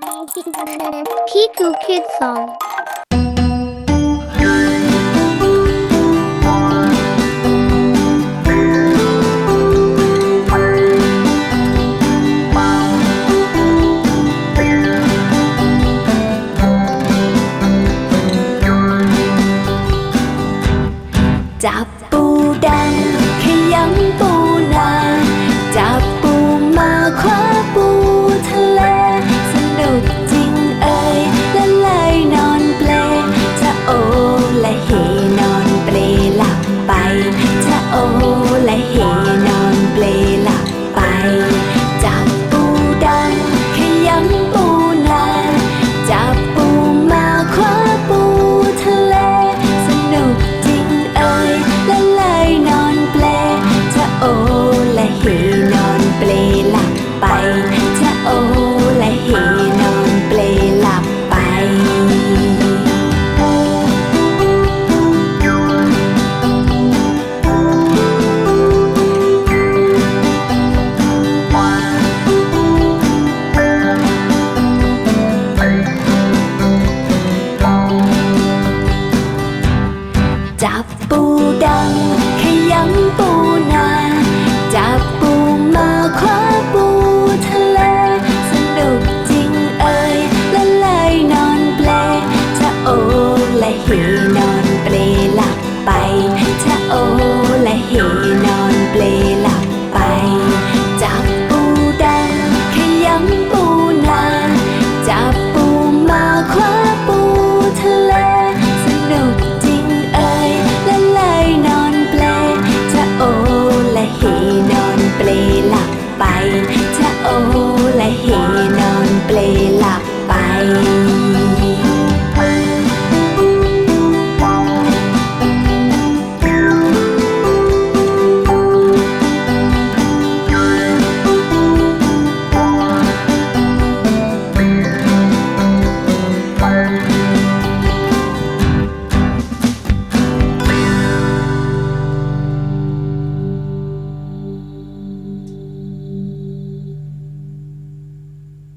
Magic Banana Piku Kid Song จับปูดังขยำปู จะโอและเฮนอนเปลหลับไป จับปูดังขยำ จับปูดำขยำปู